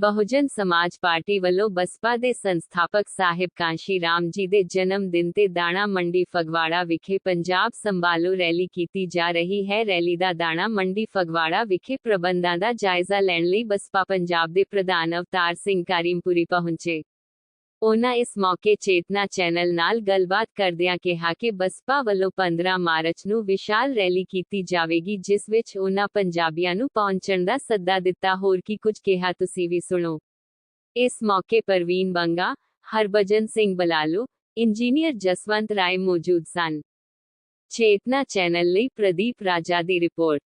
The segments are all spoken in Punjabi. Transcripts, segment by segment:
ਬਹੁਜਨ ਸਮਾਜ ਪਾਰਟੀ ਵੱਲੋਂ ਬਸਪਾ ਦੇ ਸੰਸਥਾਪਕ ਸਾਹਿਬ ਕਾਂਸ਼ੀ ਰਾਮ ਜੀ ਦੇ ਜਨਮ ਦਿਨ ਤੇ ਦਾਣਾ ਮੰਡੀ ਫਗਵਾੜਾ ਵਿਖੇ ਪੰਜਾਬ ਸੰਭਾਲੋ ਰੈਲੀ ਕੀਤੀ ਜਾ ਰਹੀ ਹੈ। ਰੈਲੀ ਦਾ ਦਾਣਾ ਮੰਡੀ ਫਗਵਾੜਾ ਵਿਖੇ ਪ੍ਰਬੰਧਾਂ ਦਾ ਜਾਇਜ਼ਾ ਲੈਣ ਲਈ ਬਸਪਾ ਪੰਜਾਬ ਦੇ ਪ੍ਰਧਾਨ ਅਵਤਾਰ ਸਿੰਘ ਕਰੀਮਪੁਰੀ ਪਹੁੰਚੇ। ਉਹਨਾਂ ਇਸ ਮੌਕੇ ਚੇਤਨਾ ਚੈਨਲ ਨਾਲ ਗੱਲਬਾਤ ਕਰਦਿਆਂ ਕਿਹਾ ਕਿ ਬਸਪਾ ਵੱਲੋਂ 15 ਮਾਰਚ ਨੂੰ ਵਿਸ਼ਾਲ ਰੈਲੀ ਕੀਤੀ ਜਾਵੇਗੀ, ਜਿਸ ਵਿੱਚ ਉਹਨਾਂ ਪੰਜਾਬੀਆਂ ਨੂੰ ਪਹੁੰਚਣ ਦਾ ਸੱਦਾ ਦਿੱਤਾ। ਹੋਰ ਕੀ ਕੁਝ ਕਿਹਾ ਤੁਸੀਂ ਵੀ ਸੁਣੋ। ਇਸ ਮੌਕੇ ਪ੍ਰਵੀਨ ਬੰਗਾ, ਹਰਭਜਨ ਸਿੰਘ ਬਲਾਲੂ, ਇੰਜੀਨੀਅਰ ਜਸਵੰਤ ਰਾਏ ਮੌਜੂਦ ਸਨ। ਚੇਤਨਾ ਚੈਨਲ ਲਈ ਪ੍ਰਦੀਪ ਰਾਜਾ ਦੀ ਰਿਪੋਰਟ।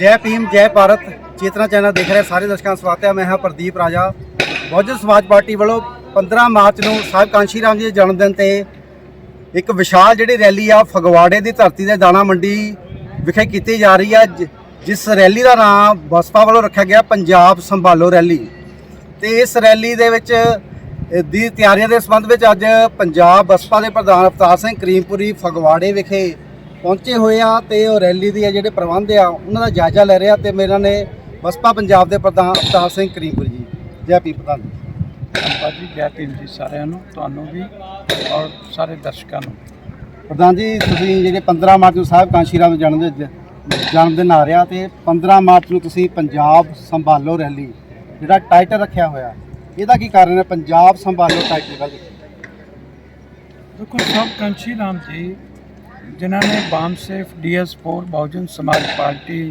ਜੈ ਭੀਮ, ਜੈ ਭਾਰਤ। ਚੇਤਨਾ ਚੈਨਲ ਦੇਖ ਰਹੇ ਸਾਰੇ ਦਰਸ਼ਕਾਂ ਦਾ ਸਵਾਗਤ ਹੈ। ਮੈਂ ਹਾਂ ਪ੍ਰਦੀਪ ਰਾਜਾ। ਬਹੁਜਨ ਸਮਾਜ ਪਾਰਟੀ ਵੱਲੋਂ 15 ਮਾਰਚ ਨੂੰ ਸਾਹਿਬ ਕਾਂਸ਼ੀ ਰਾਮ ਜੀ ਦੇ ਜਨਮ ਦਿਨ ਤੇ ਇੱਕ ਵਿਸ਼ਾਲ ਜਿਹੜੀ ਰੈਲੀ ਆ ਫਗਵਾੜੇ ਦੀ ਧਰਤੀ ਦੇ ਦਾਣਾ ਮੰਡੀ ਵਿਖੇ ਕੀਤੀ ਜਾ ਰਹੀ ਆ, ਜ- ਜਿਸ ਰੈਲੀ ਦਾ ਨਾਮ ਬਸਪਾ ਵੱਲੋਂ ਰੱਖਿਆ ਗਿਆ, ਪੰਜਾਬ ਸੰਭਾਲੋ ਰੈਲੀ। ਤੇ ਇਸ ਰੈਲੀ ਦੇ ਵਿੱਚ ਦੀ ਤਿਆਰੀਆਂ ਦੇ ਸੰਬੰਧ ਵਿੱਚ ਅੱਜ ਪੰਜਾਬ ਬਸਪਾ ਦੇ ਪ੍ਰਧਾਨ ਅਵਤਾਰ ਸਿੰਘ ਕਰੀਮਪੁਰੀ ਫਗਵਾੜੇ ਵਿਖੇ ਪਹੁੰਚੇ ਹੋਏ ਆ ਤੇ ਉਹ ਰੈਲੀ ਦੀ ਜਿਹੜੇ ਪ੍ਰਬੰਧ ਆ, ਉਹਨਾਂ ਦਾ ਜਾਇਜ਼ਾ ਲੈ ਰਿਹਾ ਤੇ ਮੇਰੇ ਨੇ ਬਸਪਾ ਪੰਜਾਬ ਦੇ ਪ੍ਰਧਾਨ ਅਵਤਾਰ ਸਿੰਘ ਕਰੀਮਪੁਰੀ ਜੀ। ਜੈ ਪੀ ਪ੍ਰਧਾਨ ਧੰਨਵਾਦ ਜੀ ਜੈ ਭੀਮ ਜੀ ਸਾਰਿਆਂ ਨੂੰ ਤੁਹਾਨੂੰ ਵੀ ਔਰ ਸਾਰੇ ਦਰਸ਼ਕਾਂ ਨੂੰ। ਪ੍ਰਧਾਨ ਜੀ ਤੁਸੀਂ ਜਿਹੜੇ 15 ਮਾਰਚ ਨੂੰ ਸਾਹਿਬ ਕਾਂਸ਼ੀ ਰਾਮ ਦੇ ਜਨਮ ਦਿਨ ਜਨਮ ਦਿਨ ਆ ਰਿਹਾ ਤੇ 15 ਮਾਰਚ ਨੂੰ ਤੁਸੀਂ ਪੰਜਾਬ ਸੰਭਾਲੋ ਰੈਲੀ ਜਿਹੜਾ ਟਾਈਟਲ ਰੱਖਿਆ ਹੋਇਆ ਇਹਦਾ ਕੀ ਕਾਰਨ ਹੈ? ਪੰਜਾਬ ਸੰਭਾਲੋ ਟਾਈਟਲ ਦਾ ਦੇਖੋ ਸਭ ਕੰਸ਼ੀ ਰਾਮ ਜੀ ਜਿਨ੍ਹਾਂ ਨੇ ਬਾਮਸੇਫ ਡੀਐਸ4 ਬਹੁਜਨ ਸਮਾਜ ਪਾਰਟੀ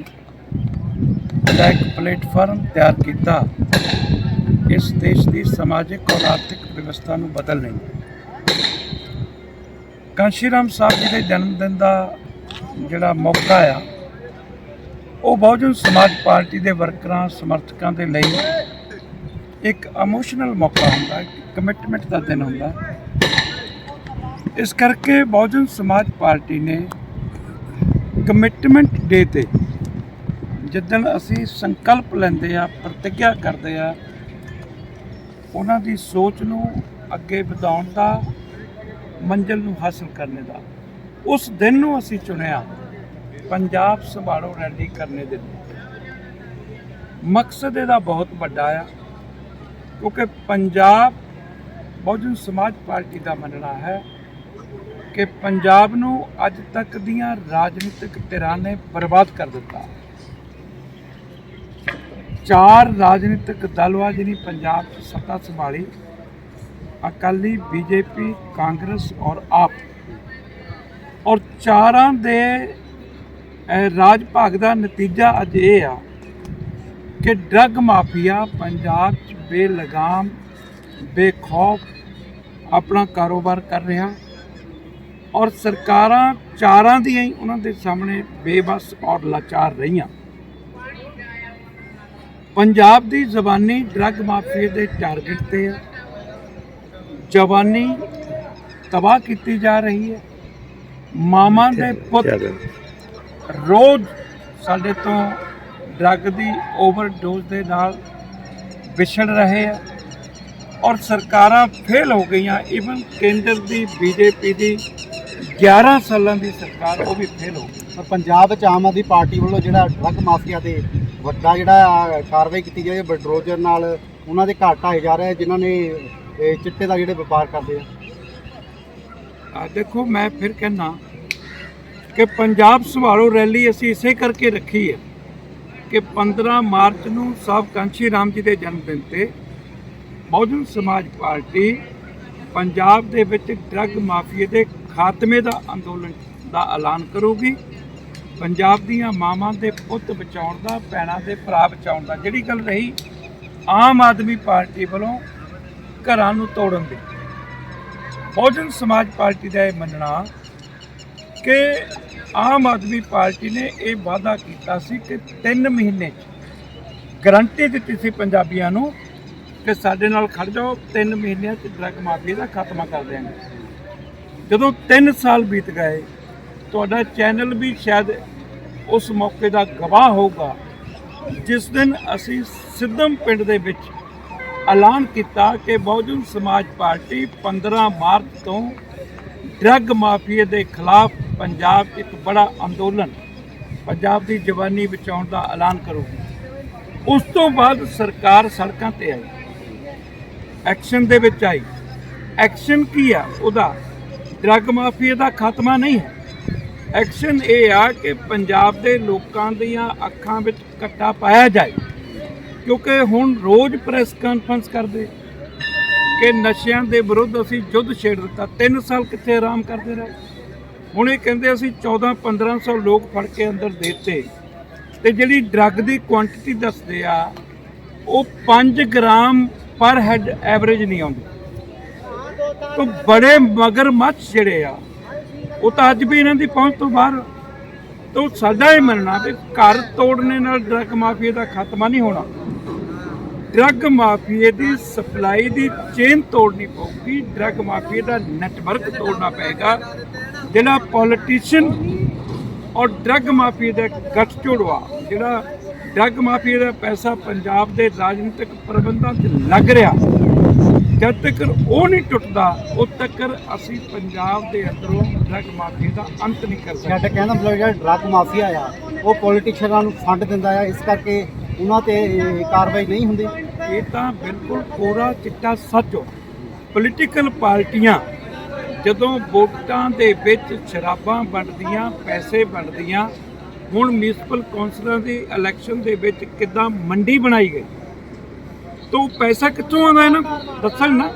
ਦਾ ਇੱਕ ਪਲੇਟਫਾਰਮ ਤਿਆਰ ਕੀਤਾ। ਇਸ ਦੇਸ਼ ਦੀ ਸਮਾਜਿਕ ਔਰ ਆਰਥਿਕ ਵਿਵਸਥਾ ਨੂੰ ਬਦਲਣ ਲਈ ਕਾਂਸ਼ੀ ਰਾਮ ਸਾਹਿਬ ਜੀ ਦੇ ਜਨਮ ਦਿਨ ਦਾ ਜਿਹੜਾ ਮੌਕਾ ਆ, ਉਹ ਬਹੁਜਨ ਸਮਾਜ ਪਾਰਟੀ ਦੇ ਵਰਕਰਾਂ, ਸਮਰਥਕਾਂ ਦੇ ਲਈ ਇੱਕ ਇਮੋਸ਼ਨਲ ਮੌਕਾ ਹੁੰਦਾ ਕਮਿਟਮੈਂਟ ਦਾ ਦਿਨ ਹੁੰਦਾ। ਇਸ ਕਰਕੇ ਬਹੁਜਨ ਸਮਾਜ ਪਾਰਟੀ ਨੇ ਕਮਿਟਮੈਂਟ ਡੇ ਤੇ ਜਿੱਦਣ ਅਸੀਂ ਸੰਕਲਪ ਲੈਂਦੇ ਆ, ਪ੍ਰਤੀਗਿਆ ਕਰਦੇ ਆ ਉਹਨਾਂ ਦੀ ਸੋਚ ਨੂੰ ਅੱਗੇ ਵਧਾਉਣ ਦਾ, ਮੰਜ਼ਿਲ ਨੂੰ ਹਾਸਲ ਕਰਨੇ ਦਾ। ਉਸ ਦਿਨ ਨੂੰ ਅਸੀਂ ਚੁਣਿਆ, ਪੰਜਾਬ ਸੰਭਾਲੋ ਰੈਲੀ ਕਰਨੇ ਦੇ ਮਕਸਦ ਇਹਦਾ ਬਹੁਤ ਵੱਡਾ ਆ, ਕਿਉਂਕਿ ਪੰਜਾਬ ਬਹੁਜਨ ਸਮਾਜ ਪਾਰਟੀ ਦਾ ਮੰਨਣਾ ਹੈ ਕਿ ਪੰਜਾਬ ਨੂੰ ਅੱਜ ਤੱਕ ਦੀਆਂ ਰਾਜਨੀਤਿਕ ਧਿਰਾਂ ਨੇ ਬਰਬਾਦ ਕਰ ਦਿੱਤਾ। ਚਾਰ ਰਾਜਨੀਤਿਕ ਦਲ ਵਾ ਜਿਹੜੀ ਪੰਜਾਬ 'ਚ ਸੱਤਾ ਸੰਭਾਲੀ, ਅਕਾਲੀ, ਬੀਜੇਪੀ, ਕਾਂਗਰਸ ਔਰ ਆਪ। ਔਰ ਚਾਰਾਂ ਦੇ ਰਾਜ ਭਾਗ ਦਾ ਨਤੀਜਾ ਅੱਜ ਇਹ ਆ ਕਿ ਡਰੱਗ ਮਾਫੀਆ ਪੰਜਾਬ 'ਚ ਬੇਲਗਾਮ, ਬੇਖੌਫ ਆਪਣਾ ਕਾਰੋਬਾਰ ਕਰ ਰਿਹਾ ਔਰ ਸਰਕਾਰਾਂ ਚਾਰਾਂ ਦੀਆਂ ਹੀ ਉਹਨਾਂ ਦੇ ਸਾਹਮਣੇ ਬੇਬਸ ਔਰ ਲਾਚਾਰ ਰਹੀਆਂ। ਪੰਜਾਬ ਦੀ ਜ਼ਬਾਨੀ ਡਰੱਗ ਮਾਫੀਆ ਦੇ ਟਾਰਗੇਟ ਤੇ ਆ। ਜਵਾਨੀ ਤਬਾਹ ਕੀਤੀ ਜਾ ਰਹੀ ਹੈ। ਮਾਮਾ ਦੇ ਪੁੱਤ ਰੋਜ਼ ਸਾਡੇ ਤੋਂ ਡਰੱਗ ਦੀ ਓਵਰਡੋਜ਼ ਦੇ ਨਾਲ ਵਿਛੜ ਰਹੇ ਆ ਔਰ ਸਰਕਾਰਾਂ ਫੇਲ ਹੋ ਗਈਆਂ। ਇਵਨ ਕੇਂਦਰ ਦੀ ਬੀਜੇਪੀ ਦੀ 11 ਸਾਲਾਂ ਦੀ ਸਰਕਾਰ ਉਹ ਵੀ ਫੇਲ ਹੋ ਗਈ। ਪਰ ਪੰਜਾਬ ਵਿੱਚ ਆਮ ਆਦਮੀ ਪਾਰਟੀ ਵੱਲੋਂ ਜਿਹੜਾ ਡਰੱਗ ਮਾਫੀਆ ਤੇ ਵੱਡਾ ਜਿਹੜਾ ਆ ਕਾਰਵਾਈ ਕੀਤੀ ਜਾਵੇ, ਬਲਡੋਜ਼ਰ ਨਾਲ ਉਹਨਾਂ ਦੇ ਘਰ ਢਾਏ ਜਾ ਰਹੇ ਜਿਨ੍ਹਾਂ ਨੇ ਇਹ ਚਿੱਟੇ ਦਾ ਜਿਹੜੇ ਵਪਾਰ ਕਰਦੇ ਆ। ਆ ਦੇਖੋ, ਮੈਂ ਫਿਰ ਕਹਿਣਾ ਕਿ ਪੰਜਾਬ ਸੰਭਾਲੋ ਰੈਲੀ ਅਸੀਂ ਇਸੇ ਕਰਕੇ ਰੱਖੀ ਹੈ ਕਿ 15 ਮਾਰਚ ਨੂੰ ਸਾਹਿਬ ਕਾਂਸ਼ੀ ਰਾਮ ਜੀ ਦੇ ਜਨਮ ਦਿਨ ਤੇ ਬਹੁਜਨ ਸਮਾਜ ਪਾਰਟੀ ਪੰਜਾਬ ਦੇ ਵਿੱਚ ਡਰੱਗ ਮਾਫੀਏ ਦੇ ਖਾਤਮੇ ਦਾ ਅੰਦੋਲਨ ਦਾ ਐਲਾਨ ਕਰੂਗੀ। ਪੰਜਾਬ ਦੀਆਂ ਮਾਵਾਂ ਦੇ ਪੁੱਤ ਬਚਾਉਣ ਦਾ, ਭੈਣਾਂ ਦੇ ਭਰਾ ਬਚਾਉਣ ਦਾ, ਜਿਹੜੀ ਗੱਲ ਰਹੀ, ਆਮ ਆਦਮੀ ਪਾਰਟੀ ਵੱਲੋਂ ਘਰਾਂ ਨੂੰ ਤੋੜਨ ਦੀ। ਬਹੁਜਨ ਸਮਾਜ ਪਾਰਟੀ ਦਾ ਇਹ ਮੰਨਣਾ ਕਿ ਆਮ ਆਦਮੀ ਪਾਰਟੀ ਨੇ ਇਹ ਵਾਅਦਾ ਕੀਤਾ ਸੀ ਕਿ 3 ਮਹੀਨੇ 'ਚ ਗਰੰਟੀ ਦਿੱਤੀ ਸੀ ਪੰਜਾਬੀਆਂ ਨੂੰ ਕਿ ਸਾਡੇ ਨਾਲ ਖੜ ਜਾਓ 3 ਮਹੀਨਿਆਂ 'ਚ ਡਰੱਗ ਮਾਫੀਆ ਦਾ ਖਾਤਮਾ ਕਰ ਦਿਆਂਗੇ। ਜਦੋਂ 3 ਸਾਲ ਬੀਤ ਗਏ ਤੁਹਾਡਾ ਚੈਨਲ ਵੀ ਸ਼ਾਇਦ ਉਸ ਮੌਕੇ ਦਾ ਗਵਾਹ ਹੋਊਗਾ। ਜਿਸ ਦਿਨ ਅਸੀਂ ਸਿੱਧਮ ਪਿੰਡ ਦੇ ਵਿੱਚ ਐਲਾਨ ਕੀਤਾ ਕਿ ਬਹੁਜਨ ਸਮਾਜ ਪਾਰਟੀ 15 ਮਾਰਚ ਤੋਂ ਡਰੱਗ ਮਾਫੀਆ ਦੇ ਖਿਲਾਫ ਪੰਜਾਬ ਇੱਕ ਬੜਾ ਅੰਦੋਲਨ, ਪੰਜਾਬ ਦੀ ਜਵਾਨੀ ਬਚਾਉਣ ਦਾ ਐਲਾਨ ਕਰੂਗੀ। ਉਸ ਤੋਂ ਬਾਅਦ ਸਰਕਾਰ ਸੜਕਾਂ ਤੇ ਆਈ। ਐਕਸ਼ਨ ਦੇ ਵਿੱਚ ਆਈ। ਐਕਸ਼ਨ ਕੀ ਆ? ਉਹਦਾ ਡਰੱਗ ਮਾਫੀਆ ਦਾ ਖਾਤਮਾ ਨਹੀਂ ਹੈ। ਐਕਸ਼ਨ ਇਹ ਆ ਕਿ ਪੰਜਾਬ ਦੇ ਲੋਕਾਂ ਦੀਆਂ ਅੱਖਾਂ ਵਿੱਚ ਕੱਟਾ ਪਾਇਆ ਜਾਏ। ਕਿਉਂਕਿ ਹੁਣ ਰੋਜ਼ ਪ੍ਰੈਸ ਕਾਨਫਰੰਸ ਕਰਦੇ। ਕਿ ਨਸ਼ਿਆਂ ਦੇ ਵਿਰੁੱਧ ਅਸੀਂ ਯੁੱਧ ਛੇੜ ਦਿੱਤਾ। 3 ਸਾਲ ਕਿੱਥੇ ਆਰਾਮ ਕਰਦੇ ਰਹੇ। ਹੁਣ ਇਹ ਕਹਿੰਦੇ ਅਸੀਂ 14 1500 ਲੋਕ ਫੜ ਕੇ ਅੰਦਰ ਦੇਤੇ। ਤੇ ਜਿਹੜੀ ਡਰੱਗ ਦੀ ਕੁਆਂਟੀਟੀ ਦੱਸਦੇ ਆ, ਉਹ 5 ਗ੍ਰਾਮ ਪਰ ਹੈਡ ਐਵਰੇਜ ਨਹੀਂ ਆਉਂਦੀ। ਤੋਂ ਬੜੇ ਮਗਰਮੱਛ ਜਿਹੜੇ ਆ ਉਹ ਤਾਂ ਅੱਜ ਵੀ ਇਹਨਾਂ ਦੀ ਪਹੁੰਚ ਤੋਂ ਬਾਹਰ ਤੋਂ ਸਾਡਾ ਇਹ ਮੰਨਣਾ ਵੀ ਘਰ ਤੋੜਨੇ ਨਾਲ ਡਰੱਗ ਮਾਫੀਆ ਦਾ ਖਾਤਮਾ ਨਹੀਂ ਹੋਣਾ। ਡਰੱਗ ਮਾਫੀਏ ਦੀ ਸਪਲਾਈ ਦੀ ਚੇਨ ਤੋੜਨੀ ਪਊਗੀ ਡਰੱਗ ਮਾਫੀਏ ਦਾ ਨੈਟਵਰਕ ਤੋੜਨਾ ਪਏਗਾ, ਜਿਹੜਾ ਪੋਲੀਟੀਸ਼ੀਅਨ ਔਰ ਡਰੱਗ ਮਾਫੀਏ ਦਾ ਗੱਠਜੋੜਵਾ ਜਿਹੜਾ ਡਰੱਗ ਮਾਫੀਏ ਦਾ ਪੈਸਾ ਪੰਜਾਬ ਦੇ ਰਾਜਨੀਤਿਕ ਪ੍ਰਬੰਧਾਂ 'ਚ ਲੱਗ ਰਿਹਾ। ਜਦ ਤੱਕ ਉਹ ਨਹੀਂ ਟੁੱਟਦਾ ਉਦ ਤੱਕ ਅਸੀਂ ਪੰਜਾਬ ਦੇ ਅੰਦਰੋਂ ਡਰੱਗ ਮਾਫੀਏ ਦਾ ਅੰਤ ਨਹੀਂ ਕਰ ਸਕਦੇ ਸਾਡਾ ਕਹਿਣਾ ਮਤਲਬ ਜਿਹੜਾ ਡਰੱਗ ਮਾਫੀਆ ਆ ਉਹ ਪੋਲੀਟੀਸ਼ੀਅਨਾਂ ਨੂੰ ਫੰਡ ਦਿੰਦਾ ਆ ਇਸ ਕਰਕੇ ਉਹਨਾਂ ਤੇ ਕਾਰਵਾਈ ਨਹੀਂ ਹੁੰਦੀ। ਇਹ ਤਾਂ ਬਿਲਕੁਲ ਕੋਰਾ ਚਿੱਟਾ ਸੱਚ ਹੋ। ਪੋਲੀਟੀਕਲ ਪਾਰਟੀਆਂ ਜਦੋਂ ਵੋਟਾਂ ਦੇ ਵਿੱਚ ਸ਼ਰਾਬਾਂ ਵੰਡਦੀਆਂ ਪੈਸੇ ਵੰਡਦੀਆਂ ਹੁਣ ਮਿਊਨਿਸਪਲ ਕੌਂਸਲਰਾਂ ਦੀ ਇਲੈਕਸ਼ਨ ਦੇ ਵਿੱਚ ਕਿੱਦਾਂ ਮੰਡੀ ਬਣਾਈ ਗਈ? ਤਾਂ ਉਹ ਪੈਸਾ ਕਿੱਥੋਂ ਆਉਂਦਾ ਇਹਨਾਂ ਕੋਲ? ਦੱਸਣ ਨਾ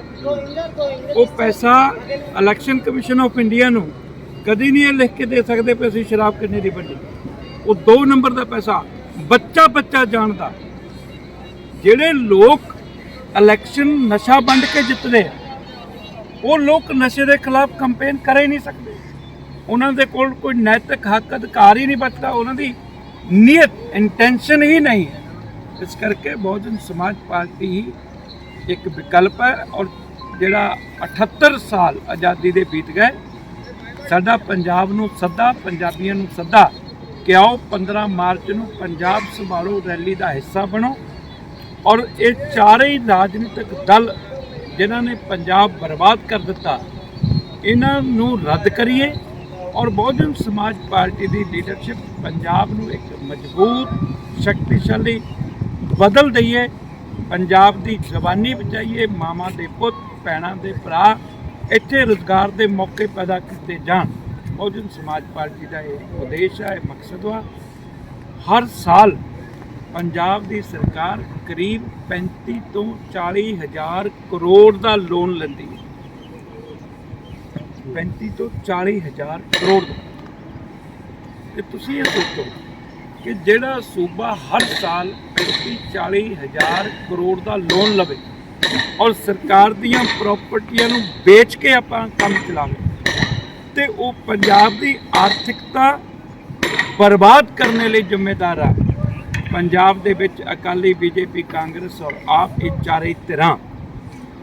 ਉਹ ਪੈਸਾ ਇਲੈਕਸ਼ਨ ਕਮਿਸ਼ਨ ਆਫ ਇੰਡੀਆ ਨੂੰ ਕਦੀ ਨਹੀਂ ਇਹ ਲਿਖ ਕੇ ਦੇ ਸਕਦੇ ਕਿ ਅਸੀਂ ਸ਼ਰਾਬ ਕਿੰਨੇ ਦੀ ਵੰਡੀ ਉਹ 2 ਨੰਬਰ ਦਾ ਪੈਸਾ ਬੱਚਾ ਬੱਚਾ ਜਾਣਦਾ ਜਿਹੜੇ ਲੋਕ ਇਲੈਕਸ਼ਨ ਨਸ਼ਾ ਵੰਡ ਕੇ ਜਿੱਤਦੇ ਆ ਉਹ ਲੋਕ ਨਸ਼ੇ ਦੇ ਖਿਲਾਫ ਕੰਪੇਨ ਕਰ ਹੀ ਨਹੀਂ ਸਕਦੇ ਉਹਨਾਂ ਦੇ ਕੋਲ ਕੋਈ ਨੈਤਿਕ ਹੱਕ ਅਧਿਕਾਰ ਹੀ ਨਹੀਂ ਬਚਦਾ ਉਹਨਾਂ ਦੀ ਨੀਅਤ ਇੰਟੈਂਸ਼ਨ ਹੀ ਨਹੀਂ ਹੈ ਇਸ ਕਰਕੇ ਬਹੁਜਨ ਸਮਾਜ ਪਾਰਟੀ ਹੀ ਇੱਕ ਵਿਕਲਪ ਹੈ ਔਰ ਜਿਹੜਾ 78 ਸਾਲ ਆਜ਼ਾਦੀ ਦੇ ਬੀਤ ਗਏ, ਸਾਡਾ ਪੰਜਾਬ ਨੂੰ ਸੱਦਾ, ਪੰਜਾਬੀਆਂ ਨੂੰ ਸੱਦਾ ਕਿ ਆਓ 15 ਮਾਰਚ ਨੂੰ ਪੰਜਾਬ ਸੰਭਾਲੋ, ਰੈਲੀ ਦਾ ਹਿੱਸਾ ਬਣੋ ਔਰ ਇਹ ਚਾਰੇ ਹੀ ਰਾਜਨੀਤਿਕ ਦਲ ਜਿਨ੍ਹਾਂ ਨੇ ਪੰਜਾਬ ਬਰਬਾਦ ਕਰ ਦਿੱਤਾ, ਇਹਨਾਂ ਨੂੰ ਰੱਦ ਕਰੀਏ ਔਰ ਬਹੁਜਨ ਸਮਾਜ ਪਾਰਟੀ ਦੀ ਲੀਡਰਸ਼ਿਪ ਪੰਜਾਬ ਨੂੰ ਇੱਕ ਮਜ਼ਬੂਤ, ਸ਼ਕਤੀਸ਼ਾਲੀ ਬਦਲ ਦਈਏ। ਪੰਜਾਬ ਦੀ ਜਵਾਨੀ ਬਚਾਈਏ ਮਾਮਾ ਦੇ ਪੁੱਤ, ਭੈਣਾਂ ਦੇ ਭਰਾ, ਇੱਥੇ ਰੁਜ਼ਗਾਰ ਦੇ ਮੌਕੇ ਪੈਦਾ ਕੀਤੇ ਜਾਣ। ਬਹੁਜਨ ਸਮਾਜ ਪਾਰਟੀ ਦਾ ਇਹ ਉਦੇਸ਼ ਹੈ ਇਹ ਮਕਸਦ ਵਾ ਹਰ ਸਾਲ ਪੰਜਾਬ ਦੀ ਸਰਕਾਰ ਕਰੀਬ 35 ਤੋਂ 40 ਹਜ਼ਾਰ ਕਰੋੜ ਦਾ ਲੋਨ ਲੈਂਦੀ ਹੈ। 35 ਤੋਂ 40 ਹਜ਼ਾਰ ਕਰੋੜ ਦਾ। ਤੇ ਤੁਸੀਂ ਇਹ ਸੋਚੋ ਕਿ ਜਿਹੜਾ ਸੂਬਾ ਹਰ ਸਾਲ 35 40 ਹਜ਼ਾਰ ਕਰੋੜ ਦਾ ਲੋਨ ਲਵੇ ਔਰ ਸਰਕਾਰ ਦੀਆਂ ਪ੍ਰਾਪਰਟੀਆਂ ਨੂੰ ਵੇਚ ਕੇ ਆਪਾਂ ਕੰਮ ਚਲਾਵੇ ਤੇ ਉਹ ਪੰਜਾਬ ਦੀ ਆਰਥਿਕਤਾ ਬਰਬਾਦ ਕਰਨ ਲਈ ਜ਼ਿੰਮੇਦਾਰ ਆ। ਪੰਜਾਬ ਦੇ ਵਿੱਚ ਅਕਾਲੀ ਬੀਜੇਪੀ, ਕਾਂਗਰਸ ਔਰ ਆਪ ਇਹ ਚਾਰੇ ਧਿਰਾਂ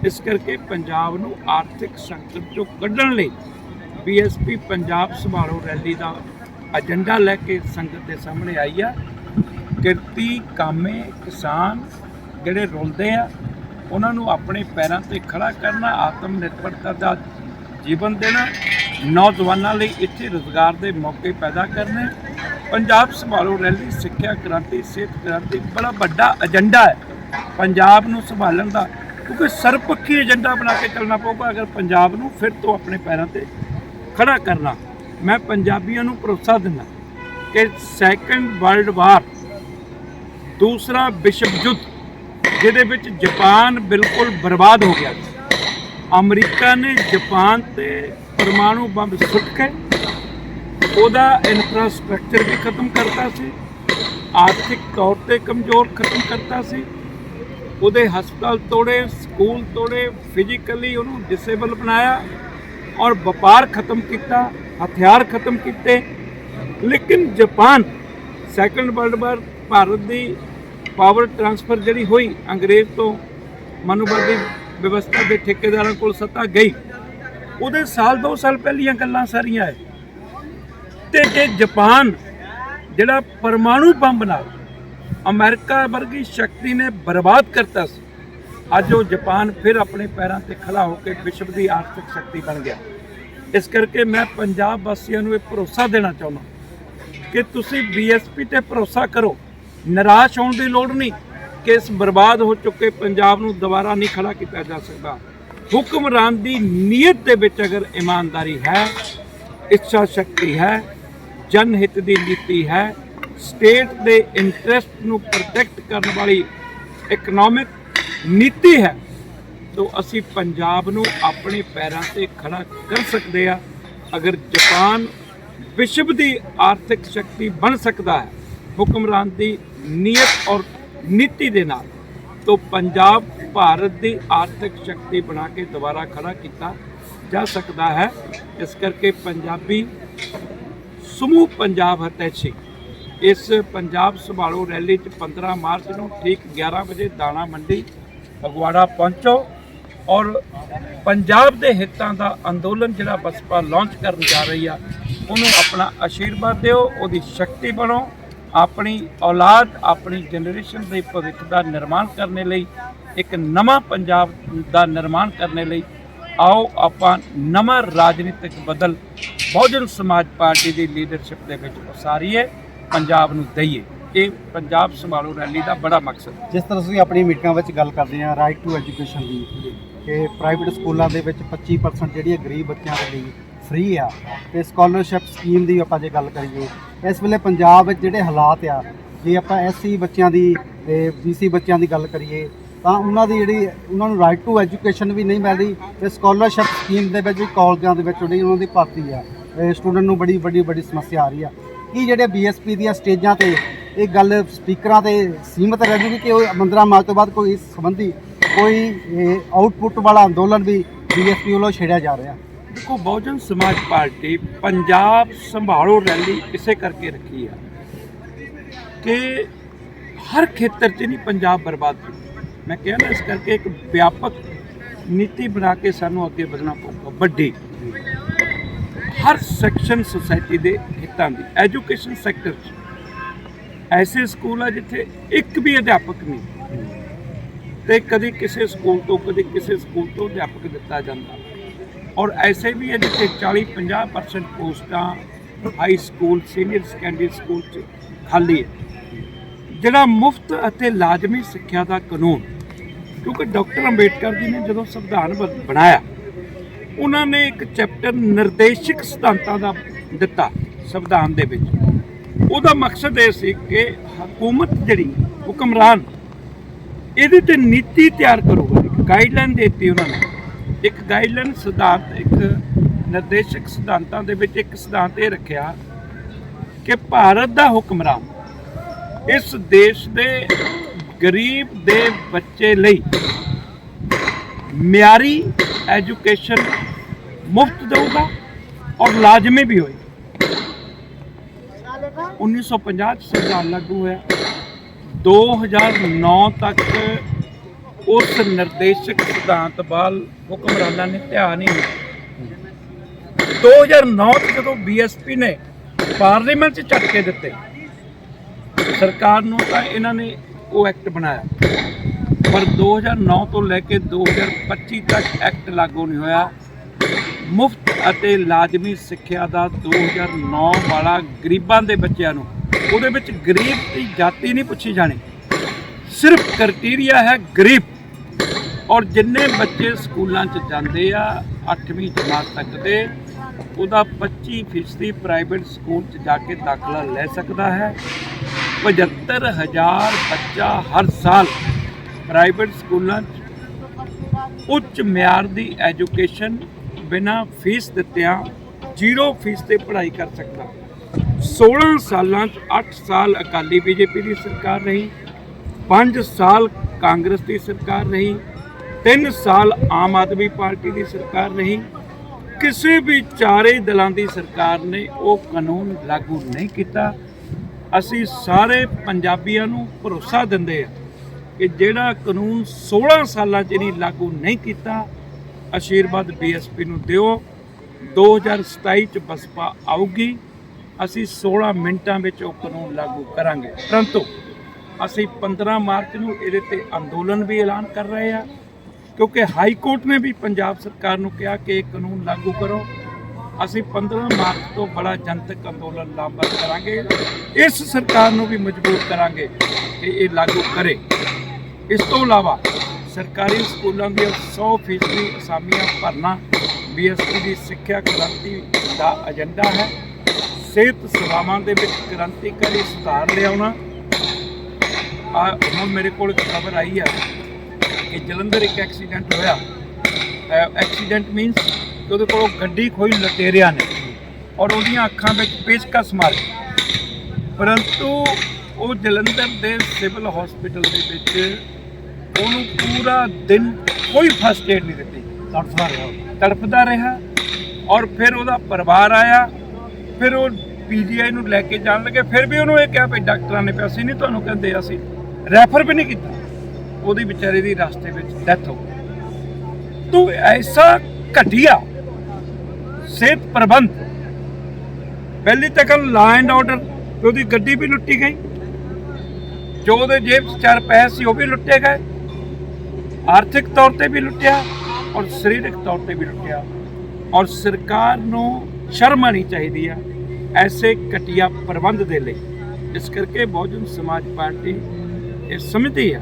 ਇਸ ਕਰਕੇ ਪੰਜਾਬ ਨੂੰ ਆਰਥਿਕ ਸੰਕਟ ਚੋਂ ਕੱਢਣ ਲਈ ਬੀਐਸਪੀ ਪੰਜਾਬ ਸਮਾਰੋਹ ਰੈਲੀ ਦਾ ਏਜੰਡਾ ਲੈ ਕੇ ਸੰਗਤ ਦੇ ਸਾਹਮਣੇ ਆਈ ਆ। ਕਿਰਤੀ ਕਾਮੇ ਕਿਸਾਨ ਜਿਹੜੇ ਰੁਲਦੇ ਆ, ਉਹਨਾਂ ਨੂੰ ਆਪਣੇ ਪੈਰਾਂ ਤੇ ਖੜਾ ਕਰਨਾ ਆਤਮ ਨਿਰਭਰਤਾ ਦਾ ਜੀਵਨ ਦੇਣਾ, ਨੌਜਵਾਨਾਂ ਲਈ ਇੱਥੇ ਰੋਜ਼ਗਾਰ ਦੇ ਮੌਕੇ ਪੈਦਾ ਕਰਨੇ। ਪੰਜਾਬ ਸੰਭਾਲੋ ਰੈਲੀ, ਸਿੱਖਿਆ ਕ੍ਰਾਂਤੀ, ਸਿਹਤ ਕ੍ਰਾਂਤੀ, ਬੜਾ ਵੱਡਾ ਏਜੰਡਾ ਹੈ। ਪੰਜਾਬ ਨੂੰ ਸੰਭਾਲਣ ਦਾ, ਕਿਉਂਕਿ ਸਰਪੱਖੀ ਏਜੰਡਾ ਬਣਾ ਕੇ ਚੱਲਣਾ ਪਊਗਾ, ਅਗਰ ਪੰਜਾਬ ਨੂੰ ਫਿਰ ਤੋਂ ਆਪਣੇ ਪੈਰਾਂ ਤੇ ਖੜਾ ਕਰਨਾ। ਮੈਂ ਪੰਜਾਬੀਆਂ ਨੂੰ ਭਰੋਸਾ ਦਿੰਦਾ ਕਿ ਸੈਕੰਡ ਵਰਲਡ ਵਾਰ ਦੂਸਰਾ ਵਿਸ਼ਵ ਯੁੱਧ, ਜਿਹਦੇ ਵਿੱਚ ਜਾਪਾਨ ਬਿਲਕੁਲ ਬਰਬਾਦ ਹੋ ਗਿਆ ਅਮਰੀਕਾ ਨੇ ਜਾਪਾਨ ਤੇ ਪਰਮਾਣੂ ਬੰਬ ਸੁੱਟ ਕੇ ਉਹਦਾ ਇਨਫਰਾਸਟ੍ਰਕਚਰ ਵੀ ਖਤਮ ਕਰਤਾ ਸੀ, ਆਰਥਿਕ ਤੌਰ ਤੇ ਕਮਜ਼ੋਰ ਖਤਮ ਕਰਤਾ ਸੀ। ਉਹਦੇ ਹਸਪਤਾਲ ਤੋੜੇ, ਸਕੂਲ ਤੋੜੇ ਫਿਜ਼ੀਕਲੀ ਉਹਨੂੰ ਡਿਸੇਬਲ ਬਣਾਇਆ ਔਰ ਵਪਾਰ ਖਤਮ ਕੀਤਾ। ਹਥਿਆਰ ਖਤਮ ਕੀਤੇ। ਲੇਕਿਨ Japan second world war Bharat ਦੀ ਪਾਵਰ ਟ੍ਰਾਂਸਫਰ ਜਿਹੜੀ ਹੋਈ, ਅੰਗਰੇਜ਼ ਤੋਂ ਮਨੁਵਾਦੀ ਵਿਵਸਥਾ ਦੇ ਠੇਕੇਦਾਰਾਂ ਕੋਲ ਸੱਤਾ ਗਈ। ਉਹਦੇ ਸਾਲ, ਦੋ ਸਾਲ ਪਹਿਲੀਆਂ ਗੱਲਾਂ ਸਾਰੀਆਂ ਹੈ ਤੇ ਜੇ ਜਾਪਾਨ ਜਿਹੜਾ ਪਰਮਾਣੂ ਬੰਬ ਨਾਲ ਅਮਰੀਕਾ ਵਰਗੀ ਸ਼ਕਤੀ ਨੇ ਬਰਬਾਦ ਕਰਤਾ ਸੀ, ਅੱਜ ਉਹ ਜਾਪਾਨ ਫਿਰ ਆਪਣੇ ਪੈਰਾਂ ਤੇ ਖੜਾ ਹੋ ਕੇ ਵਿਸ਼ਵ ਦੀ ਆਰਥਿਕ ਸ਼ਕਤੀ ਬਣ ਗਿਆ। ਇਸ ਕਰਕੇ ਮੈਂ ਪੰਜਾਬ ਵਾਸੀਆਂ ਨੂੰ ਇਹ ਭਰੋਸਾ ਦੇਣਾ ਚਾਹੁੰਦਾ ਕਿ ਤੁਸੀਂ ਬੀਐਸਪੀ ਤੇ ਭਰੋਸਾ ਕਰੋ। ਨਿਰਾਸ਼ ਹੋਣ ਦੀ ਲੋੜ ਨਹੀਂ ਕਿ ਇਸ ਬਰਬਾਦ ਹੋ ਚੁੱਕੇ, ਪੰਜਾਬ ਨੂੰ ਦੁਬਾਰਾ ਨਹੀਂ ਖੜਾ ਕੀਤਾ ਜਾ ਸਕਦਾ। ਹੁਕਮਰਾਨ ਦੀ ਨੀਅਤ ਦੇ ਵਿੱਚ ਅਗਰ ਇਮਾਨਦਾਰੀ ਹੈ, ਇੱਛਾ ਸ਼ਕਤੀ ਹੈ, ਜਨਹਿਤ ਦੀ ਨੀਤੀ ਹੈ, ਸਟੇਟ ਦੇ ਇੰਟਰਸਟ ਨੂੰ ਪ੍ਰੋਟੈਕਟ ਕਰਨ ਵਾਲੀ ਇਕਨੋਮਿਕ ਨੀਤੀ ਹੈ ਤੋਂ ਅਸੀਂ ਪੰਜਾਬ ਨੂੰ ਆਪਣੇ ਪੈਰਾਂ ਤੇ ਖੜਾ ਕਰ ਸਕਦੇ ਆ ਅਗਰ ਜਾਪਾਨ ਵਿਸ਼ਵ ਦੀ ਆਰਥਿਕ ਸ਼ਕਤੀ ਬਣ ਸਕਦਾ ਹੈ, ਹੁਕਮਰਾਨ ਦੀ ਨੀਅਤ ਔਰ ਨੀਤੀ ਦੇ ਨਾਲ, ਤੋਂ ਪੰਜਾਬ ਭਾਰਤ ਦੀ ਆਰਥਿਕ ਸ਼ਕਤੀ ਬਣਾ ਕੇ ਦੁਬਾਰਾ ਖੜਾ ਕੀਤਾ ਜਾ ਸਕਦਾ ਹੈ। ਇਸ ਕਰਕੇ ਪੰਜਾਬੀ ਸਮੂਹ ਪੰਜਾਬ ਹਤੈਸ਼ੀ ਇਸ ਪੰਜਾਬ ਸੰਭਾਲੋ ਰੈਲੀ 'ਚ 15 ਮਾਰਚ ਨੂੰ ਠੀਕ 11 ਵਜੇ ਦਾਣਾ ਮੰਡੀ ਫਗਵਾੜਾ ਪਹੁੰਚੋ। ਔਰ ਪੰਜਾਬ ਦੇ ਹਿੱਤਾਂ ਦਾ ਅੰਦੋਲਨ ਜਿਹੜਾ ਬਸਪਾ ਲਾਂਚ ਕਰਨ ਜਾ ਰਹੀ ਆ, ਉਹਨੂੰ ਆਪਣਾ ਆਸ਼ੀਰਵਾਦ ਦਿਓ, ਉਹਦੀ ਸ਼ਕਤੀ ਬਣੋ, ਆਪਣੀ ਔਲਾਦ, ਆਪਣੀ ਜਨਰੇਸ਼ਨ ਦੇ ਭਵਿੱਖ ਦਾ ਨਿਰਮਾਣ ਕਰਨ ਲਈ, ਇੱਕ ਨਵਾਂ ਪੰਜਾਬ ਦਾ ਨਿਰਮਾਣ ਕਰਨ ਲਈ, ਆਓ ਆਪਾਂ ਨਵਾਂ ਰਾਜਨੀਤਿਕ ਬਦਲ ਬਹੁਜਨ ਸਮਾਜ ਪਾਰਟੀ ਦੀ ਲੀਡਰਸ਼ਿਪ ਦੇ ਵਿੱਚ ਉਸਾਰੀਏ, ਪੰਜਾਬ ਨੂੰ ਦਈਏ। ਇਹ ਪੰਜਾਬ ਸੰਭਾਲੋ ਰੈਲੀ ਦਾ ਬੜਾ ਮਕਸਦ। ਜਿਸ ਤਰ੍ਹਾਂ ਤੁਸੀਂ ਆਪਣੀ ਮੀਟਿੰਗਾਂ ਵਿੱਚ ਗੱਲ ਕਰਦੇ ਆ ਰਾਈਟ ਟੂ ਐਜੂਕੇਸ਼ਨ ਦੀ। ਕਿ ਪ੍ਰਾਈਵੇਟ ਸਕੂਲਾਂ ਦੇ ਵਿੱਚ 25% ਜਿਹੜੀ ਹੈ ਗਰੀਬ ਬੱਚਿਆਂ ਦੇ ਲਈ ਫ੍ਰੀ ਆ ਤੇ ਸਕਾਲਰਸ਼ਿਪ ਸਕੀਮ ਦੀ ਆਪਾਂ ਜੇ ਗੱਲ ਕਰੀਏ, ਇਸ ਵੇਲੇ ਪੰਜਾਬ ਵਿੱਚ ਜਿਹੜੇ ਹਾਲਾਤ ਆ, ਜੇ ਆਪਾਂ ਐਸਸੀ ਬੱਚਿਆਂ ਦੀ ਤੇ ਬੀਸੀ ਬੱਚਿਆਂ ਦੀ ਗੱਲ ਕਰੀਏ, ਤਾਂ ਉਹਨਾਂ ਦੀ ਜਿਹੜੀ ਉਹਨਾਂ ਨੂੰ ਰਾਈਟ ਟੂ ਐਜੂਕੇਸ਼ਨ ਵੀ ਨਹੀਂ ਮਿਲਦੀ ਰਹੀ ਤੇ ਸਕਾਲਰਸ਼ਿਪ ਸਕੀਮ ਦੇ ਵਿੱਚ ਵੀ ਕਾਲਜਾਂ ਦੇ ਵਿੱਚ ਜਿਹੜੀ ਉਹਨਾਂ ਦੀ ਭਰਤੀ ਆ ਸਟੂਡੈਂਟ ਨੂੰ ਬੜੀ ਵੱਡੀ ਵੱਡੀ ਸਮੱਸਿਆ ਆ ਰਹੀ ਆ। ਕੀ ਜਿਹੜੇ ਬੀਐਸਪੀ ਦੀਆਂ ਸਟੇਜਾਂ ਤੇ ਇਹ ਗੱਲ ਸਪੀਕਰਾਂ ਤੇ ਸੀਮਤ ਰਹਿ ਜੂਗੀ ਕਿ ਉਹ 15 ਮਾਰਚ ਤੋਂ ਬਾਅਦ ਕੋਈ ਇਸ ਸੰਬੰਧੀ ਕੋਈ ਆਊਟਪੁੱਟ ਵਾਲਾ ਅੰਦੋਲਨ ਵੀ ਬੀਐਸਪੀ ਵੱਲੋਂ ਛੇੜਿਆ ਜਾ ਰਿਹਾ। ਦੇਖੋ, ਬਹੁਜਨ ਸਮਾਜ ਪਾਰਟੀ ਪੰਜਾਬ ਸੰਭਾਲੋ ਰੈਲੀ ਇਸੇ ਕਰਕੇ ਰੱਖੀ ਆ ਕਿ ਹਰ ਖੇਤਰ 'ਚ ਨਹੀਂ, ਪੰਜਾਬ ਬਰਬਾਦ ਹੋ ਮੈਂ ਕਿਹਾ ਨਾ, ਇਸ ਕਰਕੇ ਇੱਕ ਵਿਆਪਕ ਨੀਤੀ ਬਣਾ ਕੇ ਸਾਨੂੰ ਅੱਗੇ ਵਧਣਾ ਪਊਗਾ, ਵੱਡੀ। ਹਰ ਸੈਕਸ਼ਨ ਸੁਸਾਇਟੀ ਦੇ ਹਿੱਤਾਂ ਦੀ ਐਜੂਕੇਸ਼ਨ ਸੈਕਟਰ 'ਚ। ਐਸੇ ਸਕੂਲ ਆ ਜਿੱਥੇ ਇੱਕ ਵੀ ਅਧਿਆਪਕ ਨਹੀਂ। ਤੇ ਕਦੀ ਕਿਸੇ ਸਕੂਲ ਤੋਂ, ਕਦੀ ਕਿਸੇ ਸਕੂਲ ਤੋਂ ਅਧਿਆਪਕ ਦਿੱਤਾ ਜਾਂਦਾ। ਔਰ ਐਸੇ ਵੀ ਹੈ ਜਿੱਥੇ 40 50% ਪੋਸਟਾਂ high school senior secondary school ਚ ਖਾਲੀ ਹੈ। ਜਿਹੜਾ ਮੁਫਤ ਅਤੇ ਲਾਜ਼ਮੀ ਸਿੱਖਿਆ ਦਾ ਕਾਨੂੰਨ, ਕਿਉਂਕਿ ਡਾਕਟਰ ਅੰਬੇਡਕਰ ਜੀ ਨੇ ਜਦੋਂ ਸੰਵਿਧਾਨ ਬਣਾਇਆ, ਉਹਨਾਂ ਨੇ ਇੱਕ ਚੈਪਟਰ ਨਿਰਦੇਸ਼ਕ ਸਿਧਾਂਤਾਂ ਦਾ ਦਿੱਤਾ ਸੰਵਿਧਾਨ ਦੇ ਵਿੱਚ। ਉਹਦਾ ਮਕਸਦ ਇਹ ਸੀ ਕਿ ਹਕੂਮਤ ਜਿਹੜੀ ਹੁਕਮਰਾਨ ਇਹਦੇ ਤੇ ਨੀਤੀ ਤਿਆਰ ਕਰੂਗਾ ਇੱਕ ਗਾਈਡਲਾਈਨ ਦਿੱਤੀ ਉਹਨਾਂ ਨੇ। ਇੱਕ ਗਾਈਡਲਾਈਨ ਸਿਧਾਂਤ ਇੱਕ ਨਿਰਦੇਸ਼ਕ ਸਿਧਾਂਤਾਂ ਦੇ ਵਿੱਚ ਇੱਕ ਸਿਧਾਂਤ ਇਹ ਰੱਖਿਆ ਕਿ ਭਾਰਤ ਦਾ ਹੁਕਮਰਾਨ ਇਸ ਦੇਸ਼ ਦੇ ਗਰੀਬ ਦੇ ਬੱਚੇ ਲਈ ਮਿਆਰੀ ਐਜੂਕੇਸ਼ਨ ਮੁਫਤ ਦੇਊਗਾ ਔਰ ਲਾਜ਼ਮੀ ਵੀ ਹੋਏ 1950 ਚ ਸੰਵਿਧਾਨ ਲਾਗੂ ਹੋਇਆ। 2009 ਤੱਕ ਉਸ ਨਿਰਦੇਸ਼ਕ ਸਿਧਾਂਤ ਵੱਲ ਹੁਕਮਰਾਨਾਂ ਨੇ ਧਿਆਨ ਨਹੀਂ ਦਿੱਤਾ। 2009 ਚ ਜਦੋਂ ਬੀਐਸਪੀ ਨੇ ਪਾਰਲੀਮੈਂਟ 'ਚ ਝਟਕੇ ਦਿੱਤੇ, ਸਰਕਾਰ ਨੂੰ ਤਾਂ ਇਹਨਾਂ ਨੇ ਉਹ ਐਕਟ ਬਣਾਇਆ। ਪਰ 2009 ਤੋਂ ਲੈ ਕੇ 2025 ਤੱਕ ਐਕਟ ਲਾਗੂ ਨਹੀਂ ਹੋਇਆ। ਮੁਫਤ ਅਤੇ ਲਾਜ਼ਮੀ ਸਿੱਖਿਆ ਦਾ 2009 ਵਾਲਾ ਗਰੀਬਾਂ ਦੇ ਬੱਚਿਆਂ ਨੂੰ ਉਹਦੇ ਵਿੱਚ ਗਰੀਬ ਦੀ ਜਾਤੀ ਨਹੀਂ ਪੁੱਛੀ ਜਾਣੀ। ਸਿਰਫ ਕ੍ਰਾਈਟੇਰੀਆ ਹੈ ਗਰੀਬ। ਔਰ ਜਿੰਨੇ ਬੱਚੇ ਸਕੂਲਾਂ 'ਚ ਜਾਂਦੇ ਆ 8ਵੀਂ ਜਮਾਤ ਤੱਕ ਦੇ, ਉਹਦਾ 25% ਪ੍ਰਾਈਵੇਟ ਸਕੂਲ 'ਚ ਜਾ ਕੇ ਦਾਖਲਾ ਲੈ ਸਕਦਾ ਹੈ। 75000 ਬੱਚਾ ਹਰ ਸਾਲ ਪ੍ਰਾਈਵੇਟ ਸਕੂਲਾਂ 'ਚ ਉੱਚ ਮਿਆਰ ਦੀ ਐਜੂਕੇਸ਼ਨ ਬਿਨਾਂ ਫੀਸ ਦਿੱਤਿਆਂ ਜ਼ੀਰੋ ਫੀਸ ਤੇ ਪੜ੍ਹਾਈ ਕਰ ਸਕਦਾ। 16 ਸਾਲਾਂ 'ਚ 8 ਸਾਲ ਅਕਾਲੀ ਬੀਜੇਪੀ ਦੀ ਸਰਕਾਰ ਰਹੀ 5 ਸਾਲ ਕਾਂਗਰਸ ਦੀ ਸਰਕਾਰ ਰਹੀ 3 ਸਾਲ ਆਮ ਆਦਮੀ ਪਾਰਟੀ ਦੀ ਸਰਕਾਰ ਰਹੀ। ਕਿਸੇ ਵੀ ਚਾਰੇ ਦਲਾਂ ਦੀ ਸਰਕਾਰ ਨੇ ਉਹ ਕਾਨੂੰਨ ਲਾਗੂ ਨਹੀਂ ਕੀਤਾ। ਅਸੀਂ ਸਾਰੇ ਪੰਜਾਬੀਆਂ ਨੂੰ ਭਰੋਸਾ ਦਿੰਦੇ ਆ ਕਿ ਜਿਹੜਾ ਕਾਨੂੰਨ 16 ਸਾਲਾਂ 'ਚ ਨਹੀਂ ਲਾਗੂ ਨਹੀਂ ਕੀਤਾ, ਆਸ਼ੀਰਵਾਦ ਬੀਐਸਪੀ ਨੂੰ ਦਿਓ। 2027 ਚ ਬਸਪਾ ਆਊਗੀ। ਅਸੀਂ 16 ਮਿੰਟਾਂ ਵਿੱਚ ਉਹ ਕਾਨੂੰਨ ਲਾਗੂ ਕਰਾਂਗੇ। ਪਰੰਤੂ ਅਸੀਂ 15 ਮਾਰਚ ਨੂੰ ਇਹਦੇ ਤੇ ਅੰਦੋਲਨ ਵੀ ਐਲਾਨ ਕਰ ਰਹੇ ਆ ਕਿਉਂਕਿ ਹਾਈ ਕੋਰਟ ਨੇ ਵੀ ਪੰਜਾਬ ਸਰਕਾਰ ਨੂੰ ਕਿਹਾ ਕਿ ਇਹ ਕਾਨੂੰਨ ਲਾਗੂ ਕਰੋ। ਅਸੀਂ 15 ਮਾਰਚ ਤੋਂ ਬੜਾ ਜਨਤਕ ਅੰਦੋਲਨ ਲਾਮਬੰਦ ਕਰਾਂਗੇ। ਇਸ ਸਰਕਾਰ ਨੂੰ ਵੀ ਮਜਬੂਰ ਕਰਾਂਗੇ ਕਿ ਇਹ ਲਾਗੂ ਕਰੇ। ਇਸ ਤੋਂ ਇਲਾਵਾ ਸਰਕਾਰੀ ਸਕੂਲਾਂ ਦੀਆਂ 100 ਫੀਸਦੀ ਅਸਾਮੀਆਂ ਭਰਨਾ ਬੀਐਸਪੀ ਦੀ ਸਿੱਖਿਆ ਕ੍ਰਾਂਤੀ ਦਾ ਏਜੰਡਾ ਹੈ। ਸਿਹਤ ਸੇਵਾਵਾਂ ਦੇ ਵਿੱਚ ਕ੍ਰਾਂਤੀਕਾਰੀ ਸੁਧਾਰ ਲਿਆਉਣਾ। ਆ ਹੁਣ ਮੇਰੇ ਕੋਲ ਇੱਕ ਖਬਰ ਆਈ ਹੈ ਕਿ ਜਲੰਧਰ ਇੱਕ ਐਕਸੀਡੈਂਟ ਹੋਇਆ। ਐਕਸੀਡੈਂਟ ਮੀਨਸ ਕਿ ਉਹਦੇ ਕੋਲੋਂ ਗੱਡੀ ਖੋਈ ਲਟੇਰਿਆਂ ਨੇ ਔਰ ਉਹਦੀਆਂ ਅੱਖਾਂ ਵਿੱਚ ਪੇਚਕਸ ਮਾਰ। ਪਰੰਤੂ ਉਹ ਜਲੰਧਰ ਦੇ ਸਿਵਲ ਹਸਪੀਟਲ ਦੇ ਵਿੱਚ ਉਹਨੂੰ ਪੂਰਾ ਦਿਨ ਕੋਈ ਫਸਟ ਏਡ ਨਹੀਂ ਦਿੱਤੀ। ਤੜਫਦਾ ਰਿਹਾ ਤੜਫਦਾ ਰਿਹਾ ਔਰ ਫਿਰ ਉਹਦਾ ਪਰਿਵਾਰ ਆਇਆ। ਫਿਰ ਉਹ ਪੀਜੀਆਈ ਨੂੰ ਲੈ ਕੇ ਜਾਣ ਲੱਗੇ, ਫਿਰ ਵੀ ਉਹਨੂੰ ਇਹ ਕਿਹਾ ਵੀ ਡਾਕਟਰਾਂ ਨੇ ਪੈਸੇ ਨਹੀਂ ਤੁਹਾਨੂੰ ਕਹਿੰਦੇ, ਅਸੀਂ ਰੈਫਰ ਵੀ ਨਹੀਂ ਕੀਤਾ। ਉਹਦੀ ਵਿਚਾਰੇ ਦੀ ਰਸਤੇ ਵਿੱਚ ਡੈਥ ਹੋ ਗਈ। ਤੂੰ ਐਸਾ ਘਟੀਆ ਸਿਹਤ ਪ੍ਰਬੰਧ, ਪਹਿਲੀ ਤੱਕ ਲਾ ਐਂਡ ਆਰਡਰ ਤੇ ਉਹਦੀ ਗੱਡੀ ਵੀ ਲੁੱਟੀ ਗਈ। ਜੋ ਉਹਦੇ ਜੇਬ 'ਚ ਚਾਰ ਪੈਸੇ ਸੀ, ਉਹ ਵੀ ਲੁੱਟੇ ਗਏ। ਆਰਥਿਕ ਤੌਰ ਤੇ ਵੀ ਲੁੱਟਿਆ ਔਰ ਸਰੀਰਕ ਤੌਰ ਤੇ ਵੀ ਲੁੱਟਿਆ। ਔਰ ਸਰਕਾਰ ਨੂੰ ਸ਼ਰਮ ਆਣੀ ਚਾਹੀਦੀ ਆ ਐਸੇ ਘਟੀਆ ਪ੍ਰਬੰਧ ਦੇ ਲਈ। ਇਸ ਕਰਕੇ ਬਹੁਜਨ ਸਮਾਜ ਪਾਰਟੀ ਇਹ ਸਮਝਦੀ ਆ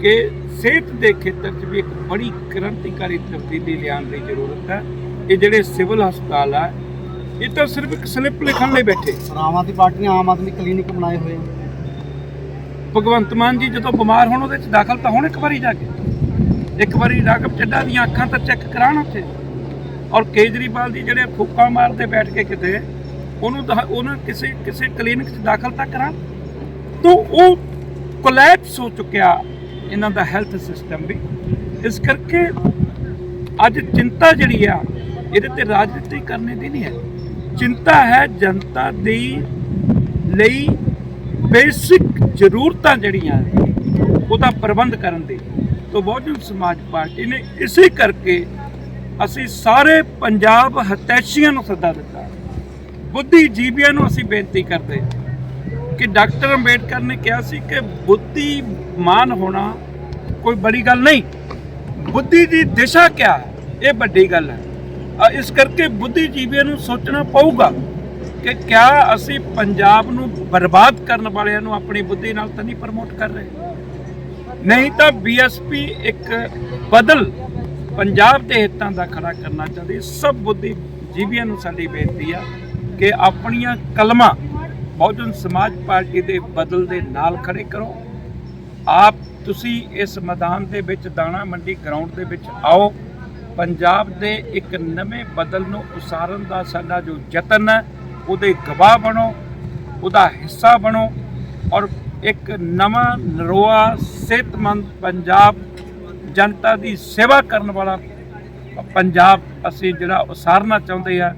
ਕਿ ਸਿਹਤ ਦੇ ਖੇਤਰ 'ਚ ਵੀ ਇੱਕ ਬੜੀ ਕ੍ਰਾਂਤੀਕਾਰੀ ਤਬਦੀਲੀ ਲਿਆਉਣ ਦੀ ਜ਼ਰੂਰਤ ਹੈ ਇਹ ਜਿਹੜੇ ਸਿਵਲ ਹਸਪਤਾਲ ਆ ਇਹ ਤਾਂ ਸਿਰਫ ਇੱਕ ਸਲਿੱਪ ਲਿਖਣ ਲਈ ਬੈਠੇ। ਆਮ ਆਦਮੀ ਪਾਰਟੀ ਨੇ ਆਮ ਆਦਮੀ ਕਲੀਨਿਕ ਬਣਾਏ ਹੋਏ ਆ। ਭਗਵੰਤ ਮਾਨ ਜੀ ਜਦੋਂ ਬਿਮਾਰ ਹੋਣ ਉਹਦੇ ਚ ਦਾਖਲ ਤਾਂ ਹੋਣ ਇੱਕ ਵਾਰੀ ਜਾ ਕੇ। ਇੱਕ ਵਾਰੀ ਰਾਘਵ ਚੱਡਾ ਦੀਆਂ ਅੱਖਾਂ ਤਾਂ ਚੈੱਕ ਕਰਾਉਣ ਉੱਥੇ। ਔਰ ਕੇਜਰੀਵਾਲ ਦੀ ਜਿਹੜੇ ਫੂਕਾਂ ਮਾਰਦੇ ਬੈਠ ਕੇ ਕਿਤੇ ਉਹਨੂੰ ਤਾਂ ਉਹਨਾਂ ਕਿਸੇ ਕਿਸੇ ਕਲੀਨਿਕ 'ਚ ਦਾਖਲ ਤਾਂ ਕਰਾਂ? ਤੋਂ ਉਹ ਕੋਲੈਪਸ ਹੋ ਚੁੱਕਿਆ ਇਹਨਾਂ ਦਾ ਹੈਲਥ ਸਿਸਟਮ ਵੀ। ਇਸ ਕਰਕੇ ਅੱਜ ਚਿੰਤਾ ਜਿਹੜੀ ਆ, ਇਹਦੇ ਤੇ ਰਾਜਨੀਤੀ ਕਰਨੇ ਦੀ ਨਹੀਂ ਹੈ। ਚਿੰਤਾ ਹੈ ਜਨਤਾ ਦੀ ਲਈ ਬੇਸਿਕ ਜ਼ਰੂਰਤਾਂ ਜਿਹੜੀਆਂ ਉਹਦਾ ਪ੍ਰਬੰਧ ਕਰਨ ਦੀ। ਤੋਂ ਬਹੁਜਨ ਸਮਾਜ ਪਾਰਟੀ ਨੇ ਇਸੇ ਕਰਕੇ ਅਸੀਂ ਸਾਰੇ ਪੰਜਾਬ ਹਤੈਸ਼ੀਆਂ ਨੂੰ ਸੱਦਾ ਦਿੱਤਾ। ਬੁੱਧੀਜੀਵੀਆਂ ਨੂੰ ਅਸੀਂ ਬੇਨਤੀ ਕਰਦੇ ਕਿ ਡਾਕਟਰ ਅੰਬੇਡਕਰ ਨੇ ਕਿਹਾ ਸੀ ਕਿ ਬੁੱਧੀਮਾਨ ਹੋਣਾ ਕੋਈ ਬੜੀ ਗੱਲ ਨਹੀਂ। ਬੁੱਧੀ ਦੀ ਦਿਸ਼ਾ ਕਿਆ ਹੈ? ਇਹ ਵੱਡੀ ਗੱਲ ਹੈ। ਇਸ ਕਰਕੇ ਬੁੱਧੀਜੀਵੀਆਂ ਨੂੰ ਸੋਚਣਾ ਪਊਗਾ ਕਿ ਕਿਆ ਅਸੀਂ ਪੰਜਾਬ ਨੂੰ ਬਰਬਾਦ ਕਰਨ ਵਾਲਿਆਂ ਨੂੰ ਆਪਣੀ ਬੁੱਧੀ ਨਾਲ ਤਾਂ ਨਹੀਂ ਪ੍ਰਮੋਟ ਕਰ ਰਹੇ। ਨਹੀਂ ਤਾਂ ਬੀਐਸਪੀ ਇੱਕ ਬਦਲ ਪੰਜਾਬ ਦੇ ਹਿੱਤਾਂ ਦਾ ਖੜਾ ਕਰਨਾ ਚਾਹੁੰਦੀ। ਸਭ ਬੁੱਧੀਜੀਵੀਆਂ ਨੂੰ ਸਾਡੀ ਬੇਨਤੀ ਆ। ਕਿ ਆਪਣੀਆਂ ਕਲਮਾਂ ਬਹੁਜਨ ਸਮਾਜ ਪਾਰਟੀ ਦੇ ਬਦਲ ਦੇ ਨਾਲ ਖੜੇ ਕਰੋ। ਆਪ ਤੁਸੀਂ ਇਸ ਮੈਦਾਨ ਦੇ ਵਿੱਚ ਦਾਣਾ ਮੰਡੀ ਗਰਾਊਂਡ ਦੇ ਵਿੱਚ ਆਓ। ਪੰਜਾਬ ਦੇ ਇੱਕ ਨਵੇਂ ਬਦਲ ਨੂੰ ਉਸਾਰਨ ਦਾ ਸਾਡਾ ਜੋ ਯਤਨ ਹੈ, ਉਹਦੇ ਗਵਾਹ ਬਣੋ, ਉਹਦਾ ਹਿੱਸਾ ਬਣੋ ਔਰ ਇੱਕ ਨਵਾਂ ਨਰੋਆ ਸਿਹਤਮੰਦ ਪੰਜਾਬ, ਜਨਤਾ ਦੀ ਸੇਵਾ ਕਰਨ ਵਾਲਾ ਪੰਜਾਬ ਅਸੀਂ ਜਿਹੜਾ ਉਸਾਰਨਾ ਚਾਹੁੰਦੇ ਆ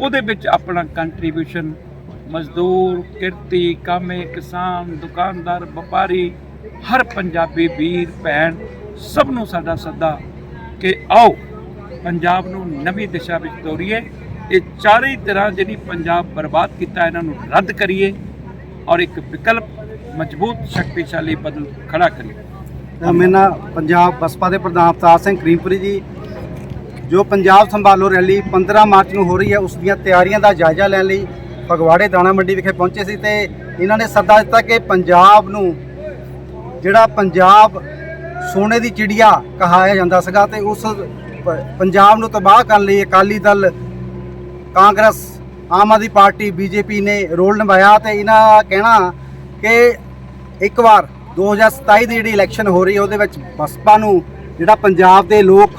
ਉਹਦੇ ਵਿੱਚ ਆਪਣਾ ਕੰਟਰੀਬਿਊਸ਼ਨ ਮਜ਼ਦੂਰ, ਕਿਰਤੀ, ਕਾਮੇ, ਕਿਸਾਨ, ਦੁਕਾਨਦਾਰ, ਵਪਾਰੀ, ਹਰ ਪੰਜਾਬੀ ਵੀਰ, ਭੈਣ, ਸਭ ਨੂੰ ਸਾਡਾ ਸੱਦਾ ਕਿ ਆਓ, ਪੰਜਾਬ ਨੂੰ ਨਵੀਂ ਦਿਸ਼ਾ ਵਿੱਚ ਤੋਰੀਏ ਇਹ ਚਾਰੇ ਤਰ੍ਹਾਂ ਜਿਹੜੀ ਪੰਜਾਬ ਬਰਬਾਦ ਕੀਤਾ, ਇਹਨਾਂ ਨੂੰ ਰੱਦ ਕਰੀਏ ਔਰ ਇੱਕ ਵਿਕਲਪ, ਮਜ਼ਬੂਤ, ਸ਼ਕਤੀਸ਼ਾਲੀ ਬਦਲ ਖੜਾ ਕਰੀਏ। ਤਾਂ ਮੇਰੇ ਨਾਲ ਪੰਜਾਬ ਬਸਪਾ ਦੇ ਪ੍ਰਧਾਨ ਅਵਤਾਰ ਸਿੰਘ ਕਰੀਮਪੁਰੀ ਜੀ ਜੋ ਪੰਜਾਬ ਸੰਭਾਲੋ ਰੈਲੀ 15 ਮਾਰਚ ਨੂੰ ਹੋ ਰਹੀ ਹੈ, ਉਸ ਦੀਆਂ ਤਿਆਰੀਆਂ ਦਾ ਜਾਇਜ਼ਾ ਲੈਣ ਲਈ ਫਗਵਾੜੇ ਦਾਣਾ ਮੰਡੀ ਵਿਖੇ ਪਹੁੰਚੇ ਸੀ ਤੇ ਇਹਨਾਂ ਨੇ ਸੱਦਾ ਦਿੱਤਾ ਕਿ ਪੰਜਾਬ ਨੂੰ ਜਿਹੜਾ ਪੰਜਾਬ ਸੋਨੇ ਦੀ ਚਿੜੀਆ ਕਹਾਇਆ ਜਾਂਦਾ ਸੀਗਾ ਤੇ ਉਸ ਪ- ਪੰਜਾਬ ਨੂੰ ਤਬਾਹ ਕਰਨ ਲਈ ਅਕਾਲੀ ਦਲ, ਕਾਂਗਰਸ, ਆਮ ਆਦਮੀ ਪਾਰਟੀ, ਬੀਜੇਪੀ ਨੇ ਰੋਲ ਨਿਭਾਇਆ ਤੇ ਇਹਨਾਂ ਦਾ ਕਹਿਣਾ ਕਿ ਇੱਕ ਵਾਰ 2027 ਦੀ ਜਿਹੜੀ ਇਲੈਕਸ਼ਨ ਹੋ ਰਹੀ ਹੈ, ਉਹਦੇ ਵਿੱਚ ਬਸਪਾ ਨੂੰ ਜਿਹੜਾ ਪੰਜਾਬ ਦੇ ਲੋਕ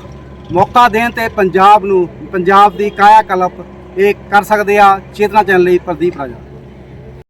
ਮੌਕਾ ਦੇਣ ਤੇ ਪੰਜਾਬ ਨੂੰ, ਪੰਜਾਬ ਦੀ ਕਾਇਆ ਕਲਪ, ਇਹ ਕਰ ਸਕਦੇ ਆ ਚੇਤਨਾ ਚੈਨਲ ਲਈ ਪ੍ਰਦੀਪ ਰਾਜਾ।